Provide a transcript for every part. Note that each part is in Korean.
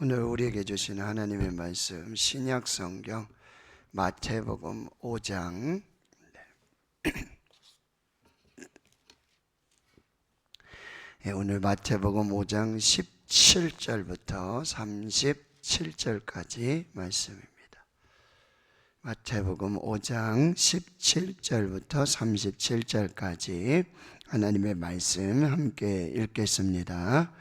오늘 우리에게 주신 하나님의 말씀 신약 성경 마태복음 5장 예, 오늘 마태복음 5장 17절부터 37절까지 말씀입니다. 마태복음 5장 17절부터 37절까지 하나님의 말씀 함께 읽겠습니다.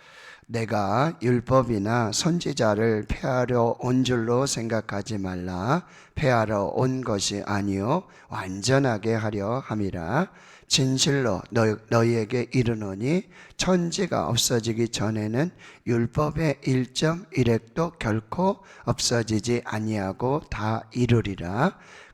내가 율법이나 선지자를 폐하려 온 줄로 생각하지 말라. 폐하러 온 것이 아니요 완전하게 하려 함이라. 진실로 너, 너희에게 이르노니 천지가 없어지기 전에는 율법의 1.1획도 결코 없어지지 아니하고 다 이루리라.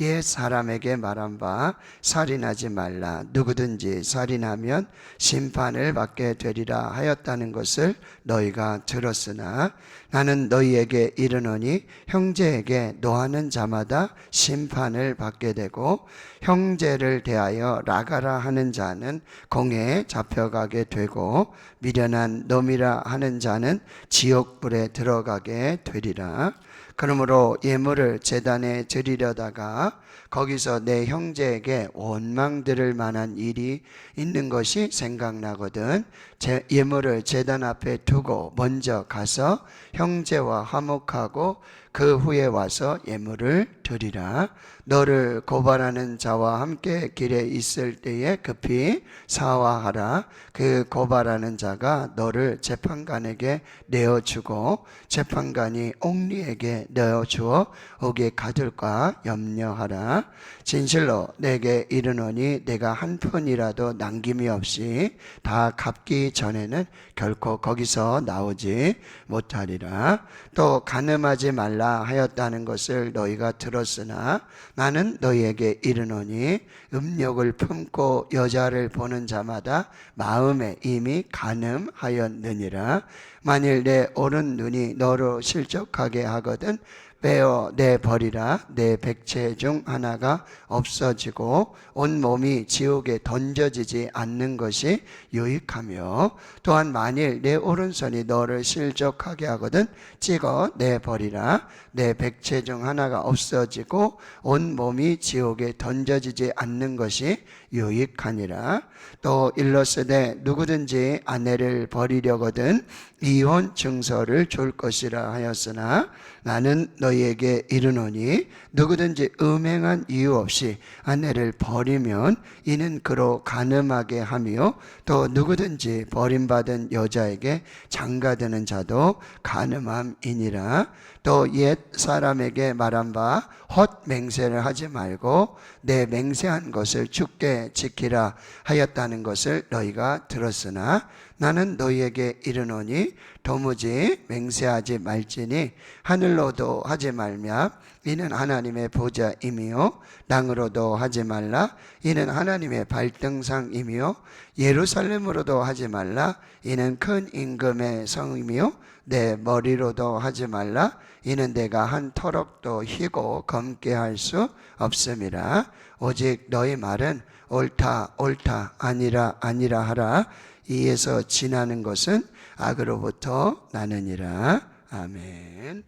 옛 사람에게 말한 바 살인하지 말라. 누구든지 살인하면 심판을 받게 되리라 하였다는 것을 너희가 들었으나 나는 너희에게 이르노니 형제에게 노하는 자마다 심판을 받게 되고 형제를 대하여 라가라 하는 자는 공회에 잡혀가게 되고 미련한 놈이라 하는 자는 지옥불에 들어가게 되리라 그러므로 예물을 제단에 드리려다가 거기서 내 형제에게 원망 들을 만한 일이 있는 것이 생각나거든 제 예물을 제단 앞에 두고 먼저 가서 형제와 화목하고 그 후에 와서 예물을 드리라. 너를 고발하는 자와 함께 길에 있을 때에 급히 사화하라. 그 고발하는 자가 너를 재판관에게 내어주고 재판관이 옥리에게 내어주어 옥에 가둘까 염려하라. 진실로 내게 이르노니 내가 한 푼이라도 남김이 없이 다 갚기 전에는 결코 거기서 나오지 못하리라. 또 가늠하지 말라 하였다는 것을 너희가 들었으나 나는 너희에게 이르노니 음욕을 품고 여자를 보는 자마다 마음에 이미 가늠하였느니라. 만일 내 오른 눈이 너로 실족하게 하거든 빼어 내 버리라. 내 백체 중 하나가 없어지고 온 몸이 지옥에 던져지지 않는 것이 유익하며 또한 만일 내 오른손이 너를 실족하게 하거든 찍어 내 버리라. 내 백체 중 하나가 없어지고 온 몸이 지옥에 던져지지 않는 것이 유익하니라. 또 일러스되 누구든지 아내를 버리려거든 이혼 증서를 줄 것이라 하였으나 나는 너 희에게 이르노니 누구든지 음행한 이유 없이 아내를 버리면 이는 그로 가늠하게 하며 또 누구든지 버림받은 여자에게 장가드는 자도 가늠함이니라 또 옛 사람에게 말한 바 헛 맹세를 하지 말고 내 맹세한 것을 죽게 지키라 하였다는 것을 너희가 들었으나 나는 너희에게 이르노니 도무지 맹세하지 말지니 하늘로도 하지 말며 이는 하나님의 보좌이며 땅으로도 하지 말라. 이는 하나님의 발등상이며 예루살렘으로도 하지 말라. 이는 큰 임금의 성이며 내 머리로도 하지 말라. 이는 내가 한 터럭도 희고 검게 할 수 없음이라. 오직 너희 말은 옳다 옳다 아니라 아니라 하라. 이에서 지나는 것은 악으로부터 나느니라. 아멘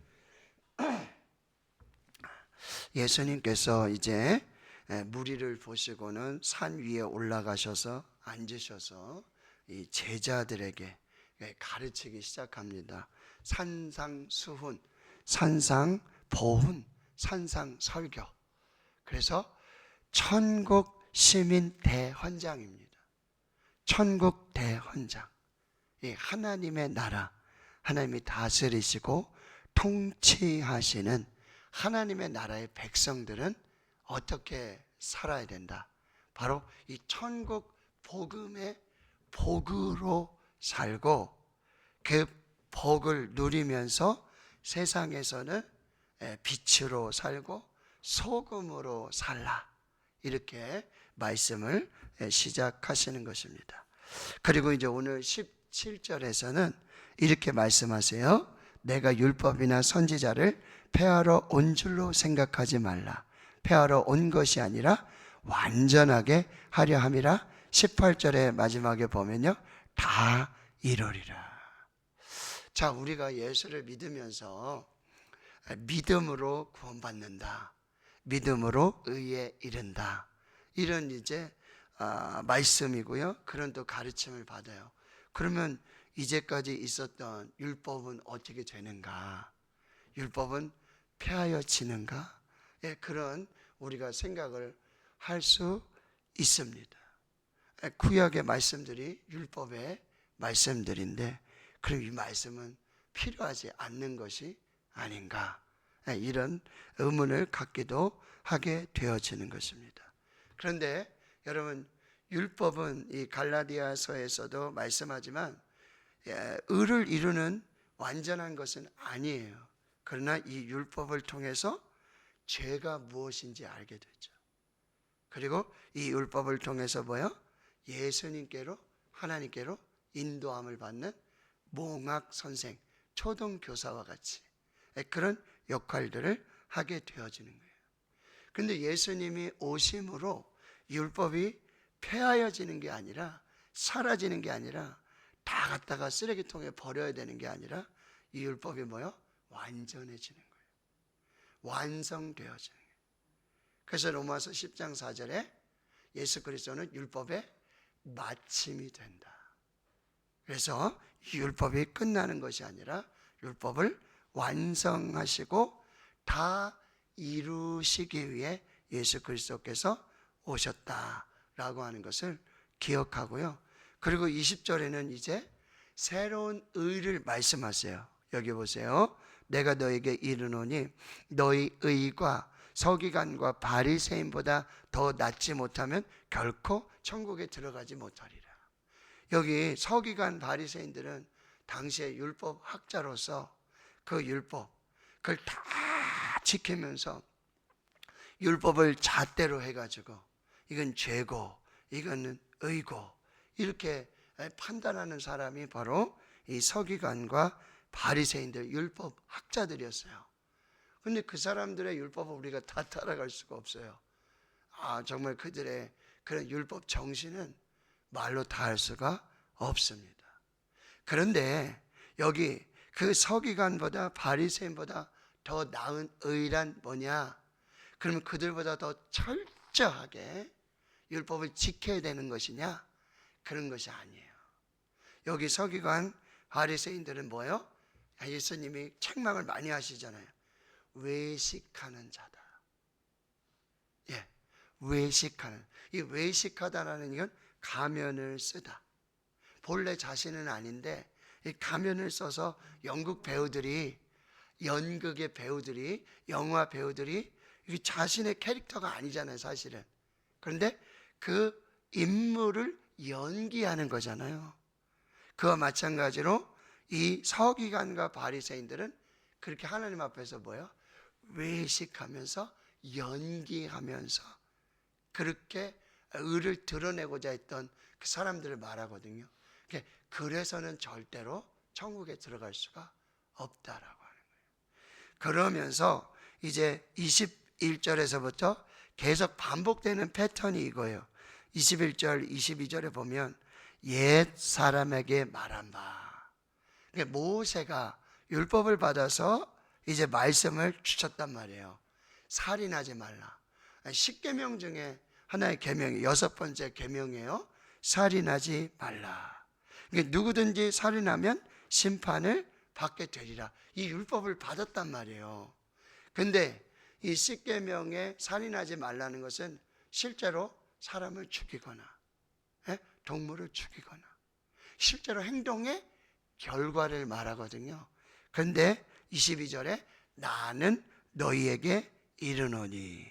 예수님께서 이제 무리를 보시고는 산 위에 올라가셔서 앉으셔서 이 제자들에게 가르치기 시작합니다. 산상수훈, 산상보훈, 산상설교. 그래서 천국 시민 대헌장입니다. 천국 대헌장. 이 하나님의 나라, 하나님이 다스리시고 통치하시는 하나님의 나라의 백성들은 어떻게 살아야 된다. 바로 이 천국 복음의 복으로 살고 그 복을 누리면서 세상에서는 예, 빛으로 살고 소금으로 살라. 이렇게 말씀을 예, 시작하시는 것입니다. 그리고 이제 오늘 17절에서는 이렇게 말씀하세요. 내가 율법이나 선지자를 폐하러 온 줄로 생각하지 말라. 폐하러 온 것이 아니라 완전하게 하려 함이라. 18절의 마지막에 보면요. 다 이루리라. 자, 우리가 예수를 믿으면서 믿음으로 구원받는다. 믿음으로 의에 이른다. 이런 이제 아, 말씀이고요. 그런 또 가르침을 받아요. 그러면 이제까지 있었던 율법은 어떻게 되는가? 율법은 폐하여지는가? 예, 그런 우리가 생각을 할 수 있습니다. 예, 구약의 말씀들이 율법의 말씀들인데 그럼 이 말씀은 필요하지 않는 것이 아닌가? 예, 이런 의문을 갖기도 하게 되어지는 것입니다. 그런데 여러분 율법은 이 갈라디아서에서도 말씀하지만 예, 의를 이루는 완전한 것은 아니에요. 그러나 이 율법을 통해서 죄가 무엇인지 알게 되죠. 그리고 이 율법을 통해서 뭐요? 예수님께로 하나님께로 인도함을 받는 몽학 선생, 초등 교사와 같이 예, 그런 역할들을 하게 되어지는 거예요. 근데 예수님이 오심으로 율법이 폐하여지는 게 아니라 사라지는 게 아니라 다 갖다가 쓰레기통에 버려야 되는 게 아니라 이 율법이 뭐요? 완전해지는 거예요. 완성되어지는 거예요. 그래서 로마서 10장 4절에 예수 그리스도는 율법의 마침이 된다. 그래서 이 율법이 끝나는 것이 아니라 율법을 완성하시고 다 이루시기 위해 예수 그리스도께서 오셨다라고 하는 것을 기억하고요. 그리고 20절에는 이제 새로운 의를 말씀하세요. 여기 보세요. 내가 너에게 이르노니 너희 의가 서기관과 바리새인보다 더 낫지 못하면 결코 천국에 들어가지 못하리라. 여기 서기관 바리새인들은 당시의 율법 학자로서 그 율법 그걸 다 지키면서 율법을 잣대로 해가지고 이건 죄고 이거는 의고 이렇게 판단하는 사람이 바로 이 서기관과 바리새인들 율법 학자들이었어요. 근데 그 사람들의 율법을 우리가 다 따라갈 수가 없어요. 아, 정말 그들의 그런 율법 정신은 말로 다 할 수가 없습니다. 그런데 여기 그 서기관보다 바리새인보다 더 나은 의란 뭐냐? 그러면 그들보다 더 철저하게 율법을 지켜야 되는 것이냐? 그런 것이 아니에요. 여기 서기관 바리새인들은 뭐요? 예수님이 책망을 많이 하시잖아요. 외식하는 자다. 예, 외식하는. 이 외식하다라는 이건 가면을 쓰다. 본래 자신은 아닌데 이 가면을 써서 연극 배우들이 연극의 배우들이 영화 배우들이 자신의 캐릭터가 아니잖아요, 사실은. 그런데 그 인물을 연기하는 거잖아요. 그와 마찬가지로 이 서기관과 바리새인들은 그렇게 하나님 앞에서 뭐요? 외식하면서 연기하면서 그렇게 의를 드러내고자 했던 그 사람들을 말하거든요. 그래서는 절대로 천국에 들어갈 수가 없다라고 하는 거예요. 그러면서 이제 21절에서부터 계속 반복되는 패턴이 이거예요. 21절, 22절에 보면 옛 사람에게 말한 바. 모세가 율법을 받아서 이제 말씀을 주셨단 말이에요. 살인하지 말라. 10계명 중에 하나의 계명이 여섯 번째 계명이에요. 살인하지 말라. 그러니까 누구든지 살인하면 심판을 받게 되리라. 이 율법을 받았단 말이에요. 근데 이 십계명에 살인하지 말라는 것은 실제로 사람을 죽이거나 예? 동물을 죽이거나 실제로 행동의 결과를 말하거든요. 근데 22절에 나는 너희에게 이르노니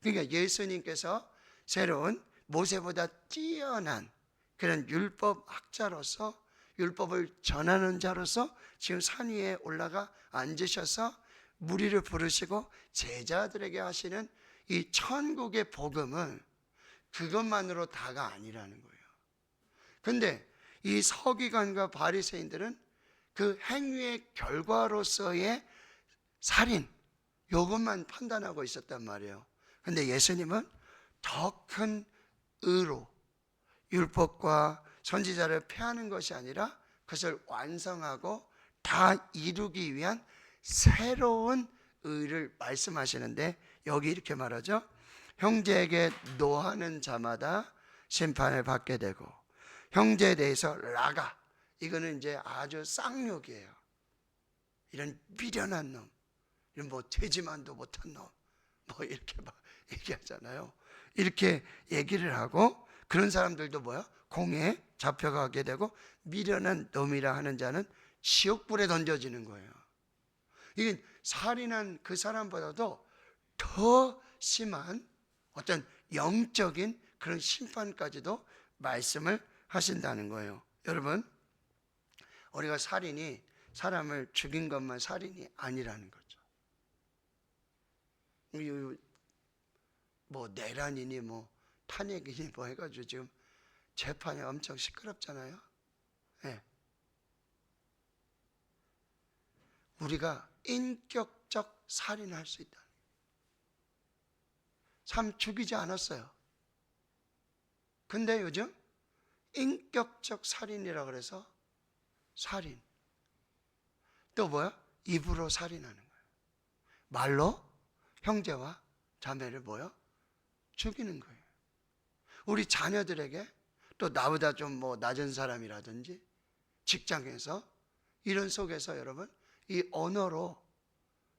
그러니까 예수님께서 새로운 모세보다 뛰어난 그런 율법 학자로서 율법을 전하는 자로서 지금 산 위에 올라가 앉으셔서 무리를 부르시고 제자들에게 하시는 이 천국의 복음은 그것만으로 다가 아니라는 거예요. 근데 이 서기관과 바리새인들은 그 행위의 결과로서의 살인 요것만 판단하고 있었단 말이에요. 근데 예수님은 더 큰 의로 율법과 선지자를 폐하는 것이 아니라 그것을 완성하고 다 이루기 위한 새로운 의를 말씀하시는데 여기 이렇게 말하죠. 형제에게 노하는 자마다 심판을 받게 되고 형제에 대해서 라가 이거는 이제 아주 쌍욕이에요. 이런 미련한 놈, 이런 뭐 되지만도 못한 놈, 뭐 이렇게 막 얘기하잖아요. 이렇게 얘기를 하고 그런 사람들도 뭐야? 공에 잡혀가게 되고 미련한 놈이라 하는 자는 지옥불에 던져지는 거예요. 이게 살인한 그 사람보다도 더 심한 어떤 영적인 그런 심판까지도 말씀을 하신다는 거예요. 여러분, 우리가 살인이 사람을 죽인 것만 살인이 아니라는 거죠. 이- 뭐 내란이니 뭐 탄핵이니 뭐 해가지고 지금 재판이 엄청 시끄럽잖아요. 예. 우리가 인격적 살인할 수 있다. 참 죽이지 않았어요. 근데 요즘 인격적 살인이라 그래서 살인. 또 뭐야? 입으로 살인하는 거예요. 말로 형제와 자매를 뭐요? 죽이는 거예요. 우리 자녀들에게 또 나보다 좀 뭐 낮은 사람이라든지 직장에서 이런 속에서 여러분 이 언어로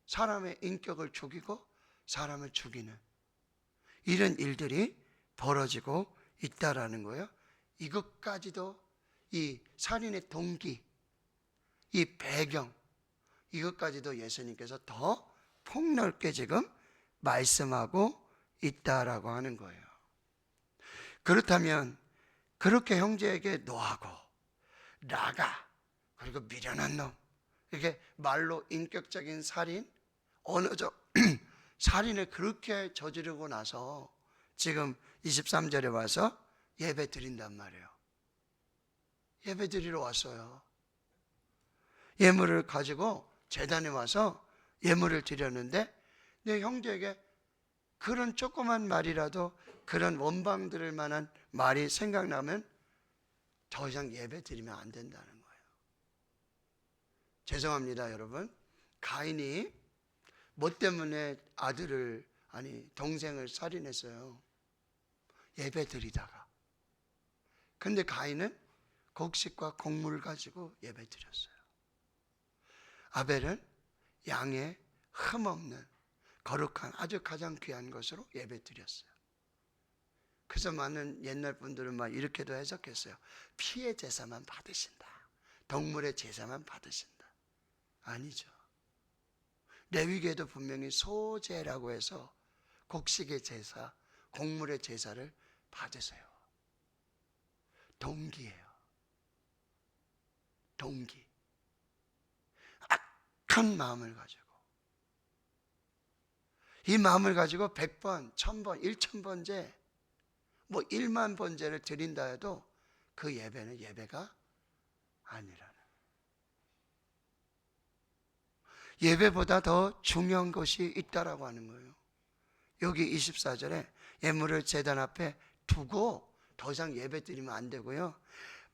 사람의 인격을 죽이고 사람을 죽이는 이런 일들이 벌어지고 있다라는 거예요. 이것까지도 이 살인의 동기, 이 배경, 이것까지도 예수님께서 더 폭넓게 지금 말씀하고 있다라고 하는 거예요. 그렇다면 그렇게 형제에게 노하고 나가 그리고 미련한 놈 이렇게 말로 인격적인 살인 언어적 살인을 그렇게 저지르고 나서 지금 23절에 와서 예배 드린단 말이에요. 예배 드리러 왔어요. 예물을 가지고 재단에 와서 예물을 드렸는데 내 형제에게 그런 조그만 말이라도 그런 원방들을 만한 말이 생각나면 더 이상 예배 드리면 안 된다는 거예요. 죄송합니다, 여러분. 가인이 뭐 때문에 아들을 아니 동생을 살인했어요. 예배 드리다가. 근데 가인은 곡식과 곡물을 가지고 예배 드렸어요. 아벨은 양의 흠없는 거룩한 아주 가장 귀한 것으로 예배 드렸어요. 그래서 많은 옛날 분들은 막 이렇게도 해석했어요. 피의 제사만 받으신다. 동물의 제사만 받으신다. 아니죠. 레위계도 분명히 소제라고 해서 곡식의 제사, 곡물의 제사를 받으세요. 동기예요. 동기. 악한 마음을 가지고 이 마음을 가지고 100번, 1000번, 1000번째 뭐 1만 번째를 드린다 해도 그 예배는 예배가 아니라는 예배보다 더 중요한 것이 있다라고 하는 거예요. 여기 24절에 예물을 제단 앞에 두고 더 이상 예배 드리면 안 되고요.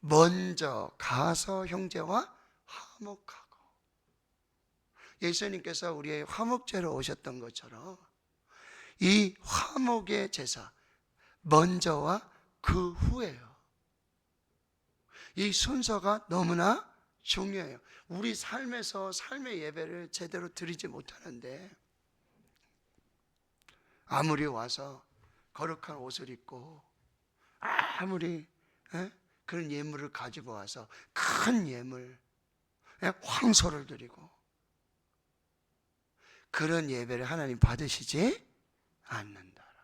먼저 가서 형제와 화목하고 예수님께서 우리의 화목제로 오셨던 것처럼 이 화목의 제사 먼저와 그 후에요. 이 순서가 너무나 중요해요. 우리 삶에서 삶의 예배를 제대로 드리지 못하는데 아무리 와서 거룩한 옷을 입고 아무리 에? 그런 예물을 가지고 와서 큰 예물 에? 황소를 드리고 그런 예배를 하나님 받으시지 않는다라고.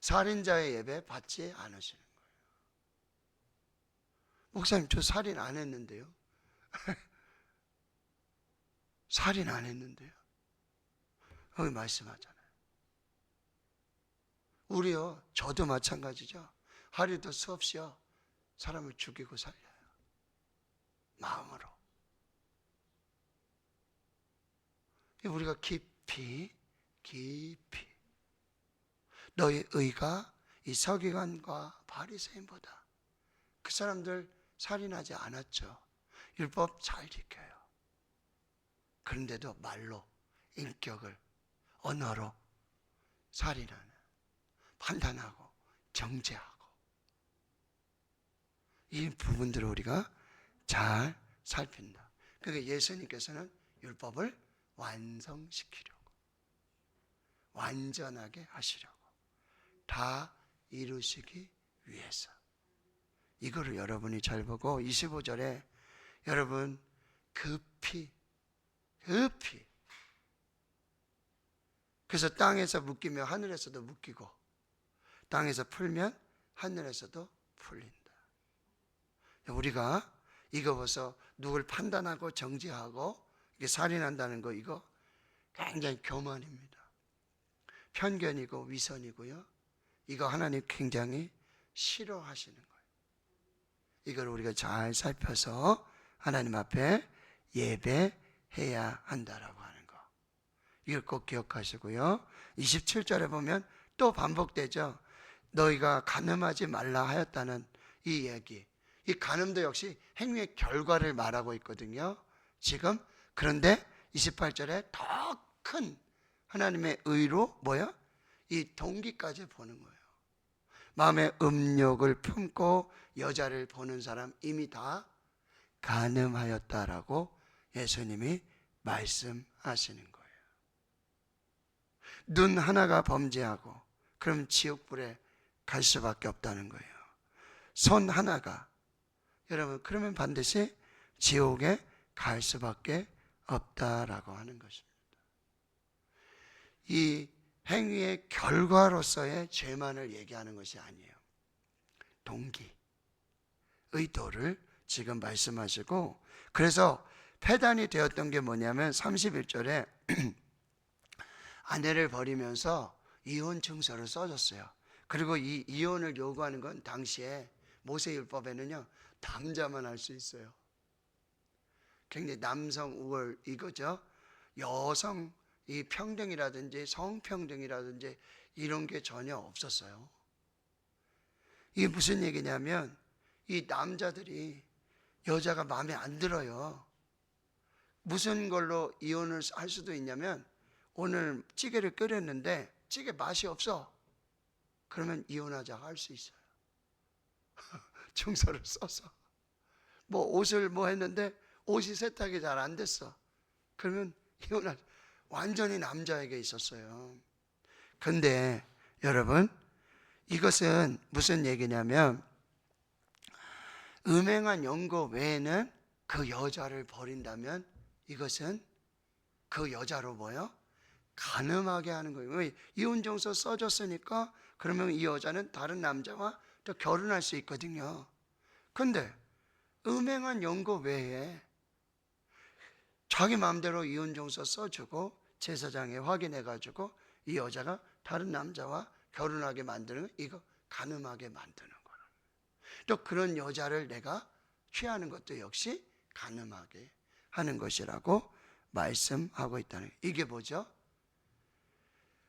살인자의 예배 받지 않으시는 거예요. 목사님 저 살인 안 했는데요. 살인 안 했는데요. 여기 말씀하잖아요. 우리요, 저도 마찬가지죠. 하루도 수없이요, 사람을 죽이고 살려요. 마음으로. 우리가 깊이, 깊이 너의 의가 이 서기관과 바리새인보다 그 사람들 살인하지 않았죠. 율법 잘 지켜요. 그런데도 말로 인격을 언어로 살인하는 판단하고 정죄하고 이 부분들을 우리가 잘 살핀다. 그러니까 예수님께서는 율법을 완성시키려고 완전하게 하시려고 다 이루시기 위해서 이거를 여러분이 잘 보고 25절에 여러분 급히 급히 그래서 땅에서 묶이면 하늘에서도 묶이고 땅에서 풀면 하늘에서도 풀린다. 우리가 이거 벌써 누굴 판단하고 정지하고 이게 살인한다는 거 이거 굉장히 교만입니다. 편견이고 위선이고요. 이거 하나님 굉장히 싫어하시는 거예요. 이걸 우리가 잘 살펴서 하나님 앞에 예배해야 한다라고 하는 거. 이걸 꼭 기억하시고요. 27절에 보면 또 반복되죠. 너희가 간음하지 말라 하였다는 이 얘기. 이 간음도 역시 행위의 결과를 말하고 있거든요. 지금 그런데 28절에 더 큰 하나님의 의로 뭐야? 이 동기까지 보는 거예요. 마음에 음욕을 품고 여자를 보는 사람 이미 다 간음하였다라고 예수님이 말씀하시는 거예요. 눈 하나가 범죄하고 그럼 지옥불에 갈 수밖에 없다는 거예요. 손 하나가 여러분 그러면 반드시 지옥에 갈 수밖에 없다라고 하는 것입니다. 이 행위의 결과로서의 죄만을 얘기하는 것이 아니에요. 동기, 의도를 지금 말씀하시고 그래서 폐단이 되었던 게 뭐냐면 31절에 아내를 버리면서 이혼 증서를 써줬어요. 그리고 이 이혼을 요구하는 건 당시에 모세율법에는요 남자만 할 수 있어요. 굉장히 남성 우월 이거죠. 여성 이 평등이라든지 성평등이라든지 이런 게 전혀 없었어요. 이게 무슨 얘기냐면 이 남자들이 여자가 마음에 안 들어요. 무슨 걸로 이혼을 할 수도 있냐면 오늘 찌개를 끓였는데 찌개 맛이 없어. 그러면 이혼하자고 할수 있어요. 증서를 써서 뭐 옷을 뭐 했는데 옷이 세탁이 잘 안 됐어. 그러면 이혼하자. 완전히 남자에게 있었어요. 근데 여러분 이것은 무슨 얘기냐면 음행한 연고 외에는 그 여자를 버린다면 이것은 그 여자로 뭐요? 가늠하게 하는 거예요. 왜? 이혼정서 써줬으니까 그러면 이 여자는 다른 남자와 또 결혼할 수 있거든요. 근데 음행한 연고 외에 자기 마음대로 이혼정서 써주고 제사장에 확인해 가지고 이 여자가 다른 남자와 결혼하게 만드는 이거 가늠하게 만드는 거는 또 그런 여자를 내가 취하는 것도 역시 가늠하게 하는 것이라고 말씀하고 있다는. 이게 뭐죠?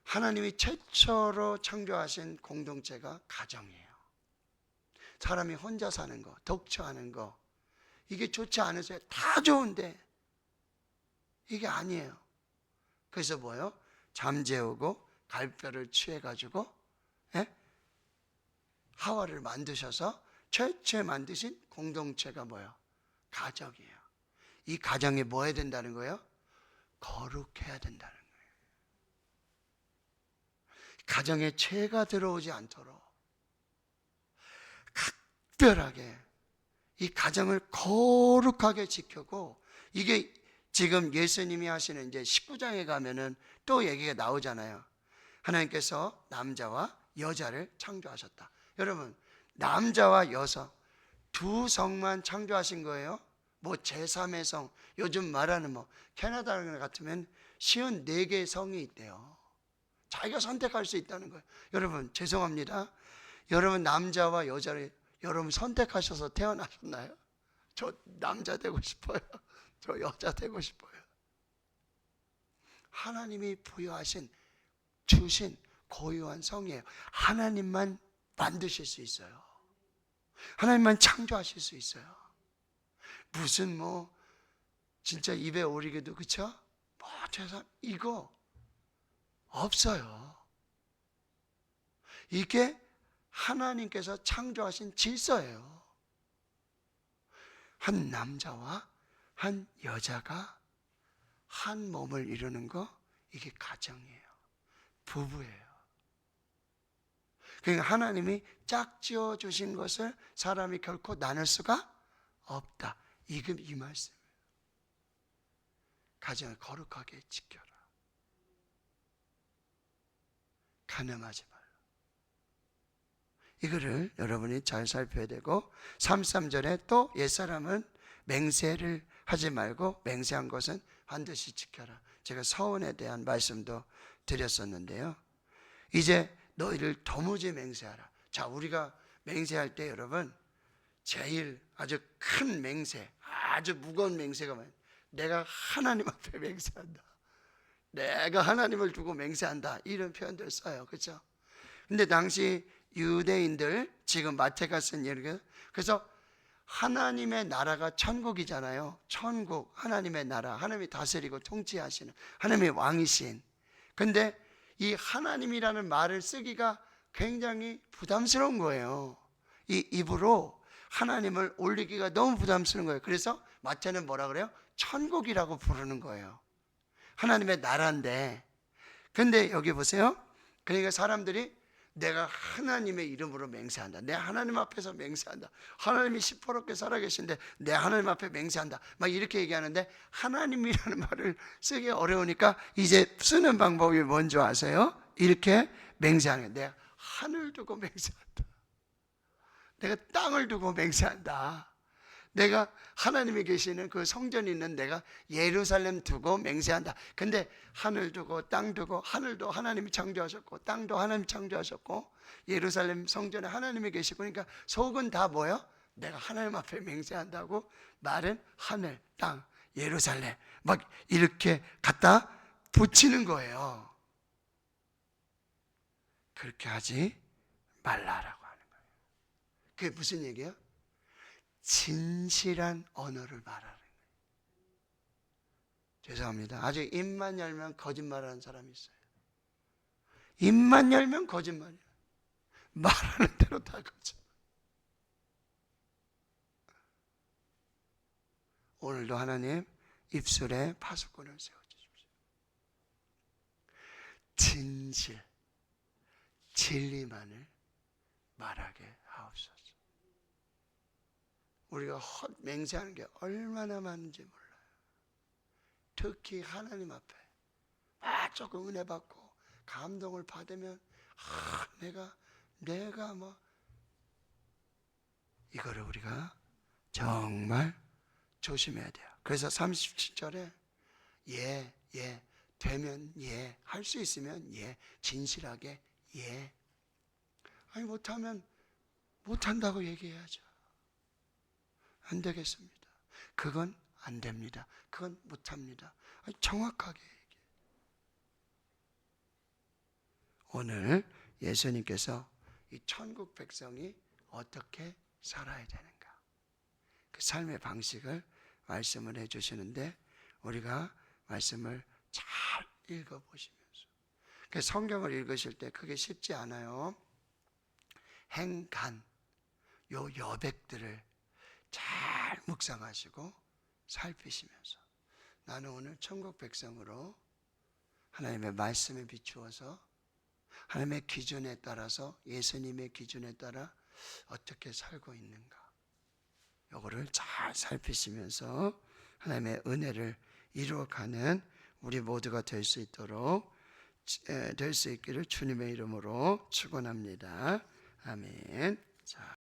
하나님이 최초로 창조하신 공동체가 가정이에요. 사람이 혼자 사는 거, 독처하는 거, 이게 좋지 않으세요? 다 좋은데 이게 아니에요. 그래서 뭐요? 잠재우고 갈뼈를 취해가지고 예? 하와를 만드셔서 최초에 만드신 공동체가 뭐요? 가정이에요. 이 가정이 뭐 해야 된다는 거예요? 거룩해야 된다는 거예요. 가정에 죄가 들어오지 않도록 각별하게 이 가정을 거룩하게 지켜고 이게 지금 예수님이 하시는 이제 19장에 가면은 또 얘기가 나오잖아요. 하나님께서 남자와 여자를 창조하셨다. 여러분, 남자와 여성 두 성만 창조하신 거예요. 뭐 제3의 성, 요즘 말하는 뭐 캐나다 같으면 쉬운 네 개의 성이 있대요. 자기가 선택할 수 있다는 거예요. 여러분 죄송합니다. 여러분 남자와 여자를 여러분 선택하셔서 태어나셨나요? 저 남자 되고 싶어요. 저 여자 되고 싶어요. 하나님이 부여하신 주신 고유한 성이에요. 하나님만 만드실 수 있어요. 하나님만 창조하실 수 있어요. 무슨 뭐 진짜 입에 오리게도 그쵸? 뭐 죄송 이거 없어요. 이게 하나님께서 창조하신 질서예요. 한 남자와 한 여자가 한 몸을 이루는 거 이게 가정이에요. 부부예요. 그러니까 하나님이 짝지어 주신 것을 사람이 결코 나눌 수가 없다. 이금 이 말씀이에요. 가정을 거룩하게 지켜라. 가늠하지 말라. 이거를 여러분이 잘 살펴야 되고 33절에 또 옛사람은 맹세를 하지 말고 맹세한 것은 반드시 지켜라. 제가 서원에 대한 말씀도 드렸었는데요. 이제 너희를 도무지 맹세하라. 자, 우리가 맹세할 때 여러분 제일 아주 큰 맹세, 아주 무거운 맹세가 뭐예요? 내가 하나님 앞에 맹세한다. 내가 하나님을 두고 맹세한다. 이런 표현들 써요. 그렇죠? 근데 당시 유대인들 지금 마태가 쓴 예를 그래서 하나님의 나라가 천국이잖아요. 천국, 하나님의 나라, 하나님이 다스리고 통치하시는 하나님의 왕이신. 근데 이 하나님이라는 말을 쓰기가 굉장히 부담스러운 거예요. 이 입으로 하나님을 올리기가 너무 부담스러운 거예요. 그래서 마태는 뭐라 그래요? 천국이라고 부르는 거예요. 하나님의 나라인데. 근데 여기 보세요. 그러니까 사람들이 내가 하나님의 이름으로 맹세한다. 내 하나님 앞에서 맹세한다. 하나님이 시퍼렇게 살아계신데 내 하나님 앞에 맹세한다. 막 이렇게 얘기하는데 하나님이라는 말을 쓰기 어려우니까 이제 쓰는 방법이 뭔지 아세요? 이렇게 맹세하는. 내가 하늘 두고 맹세한다. 내가 땅을 두고 맹세한다. 내가 하나님이 계시는 그 성전이 있는 내가 예루살렘 두고 맹세한다. 근데 하늘 두고 땅 두고 하늘도 하나님이 창조하셨고 땅도 하나님이 창조하셨고 예루살렘 성전에 하나님이 계시고 그러니까 속은 다 뭐요? 내가 하나님 앞에 맹세한다고 말은 하늘, 땅, 예루살렘 막 이렇게 갖다 붙이는 거예요. 그렇게 하지 말라라고 하는 거예요. 그게 무슨 얘기예요? 진실한 언어를 말하는 거예요. 죄송합니다. 아주 입만 열면 거짓말하는 사람이 있어요. 입만 열면 거짓말이야. 말하는 대로 다 거짓말. 오늘도 하나님 입술에 파수꾼을 세워주십시오. 진실, 진리만을 말하게 하옵소서. 우리가 헛 맹세하는 게 얼마나 많은지 몰라요. 특히 하나님 앞에 아 조금 은혜 받고 감동을 받으면 아 내가 내가 뭐 이거를 우리가 정말 조심해야 돼요. 그래서 37절에 예, 예, 되면 예, 할 수 있으면 예, 진실하게 예. 아니 못하면 못한다고 얘기해야죠. 안 되겠습니다. 그건 안 됩니다. 그건 못 합니다. 정확하게 얘기해. 오늘 예수님께서 이 천국 백성이 어떻게 살아야 되는가? 그 삶의 방식을 말씀을 해 주시는데 우리가 말씀을 잘 읽어 보시면서 그 성경을 읽으실 때 그게 쉽지 않아요. 행간 요 여백들을 잘 묵상하시고 살피시면서 나는 오늘 천국 백성으로 하나님의 말씀에 비추어서 하나님의 기준에 따라서 예수님의 기준에 따라 어떻게 살고 있는가 요거를 잘 살피시면서 하나님의 은혜를 이루어가는 우리 모두가 될 수 있도록 될 수 있기를 주님의 이름으로 축원합니다. 아멘. 자.